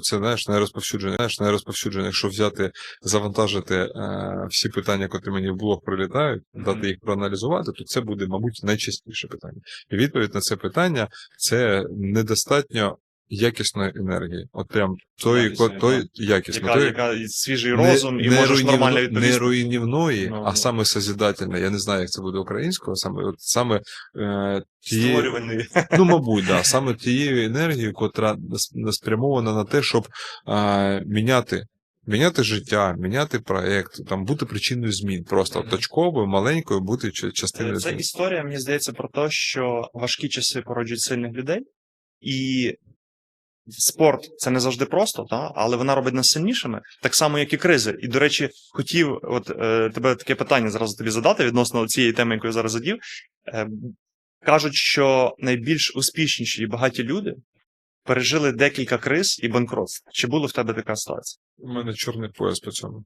Це знаєш, найрозповсюджене, знаєш, найрозповсюджене, якщо взяти, завантажити е, всі питання, котрі мені в блог прилітають, Мгм. дати їх проаналізувати, то це буде, мабуть, найчастіше питання. І відповідь на це питання це недостатньо якісної енергії. От прям той, Якісної, той так. якісно. Яка, той, яка свіжий не- розум, і не можеш руйнівно- нормально Не руйнівної, Ну, а ну. саме созидательної. Я не знаю, як це буде українською, саме, от, саме е, тієї. Ну, мабуть, да. Саме тією енергією, котра спрямована на те, щоб а, міняти. Міняти життя, міняти проект, там бути причиною змін, просто Мгм. точковою, маленькою бути частиною Це змін. історія, мені здається, про те, що важкі часи породжують сильних людей, і спорт це не завжди просто, та? але вона робить нас сильнішими, так само, як і кризи. І, до речі, хотів от, е, тебе таке питання зразу тобі задати відносно цієї теми, яку я зараз задів. Е, кажуть, що найбільш успішніші і багаті люди пережили декілька криз і банкротств. Чи було в тебе така ситуація? У мене чорний пояс по цьому.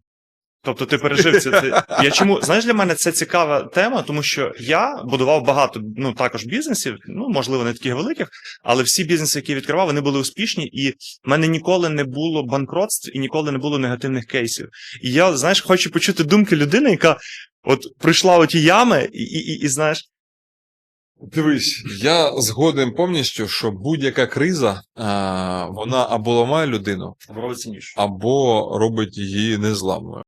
Тобто ти пережив це. Ти... Я чому знаєш для мене це цікава тема, тому що я будував багато ну також бізнесів, ну можливо, не таких великих, але всі бізнеси, які відкривав, вони були успішні, і в мене ніколи не було банкротств і ніколи не було негативних кейсів. І я, знаєш, хочу почути думки людини, яка от пройшла оті ями, і, і, і, і знаєш, Дивись, я згоден повністю, що будь-яка криза, а, вона або ламає людину, або робить її незламною.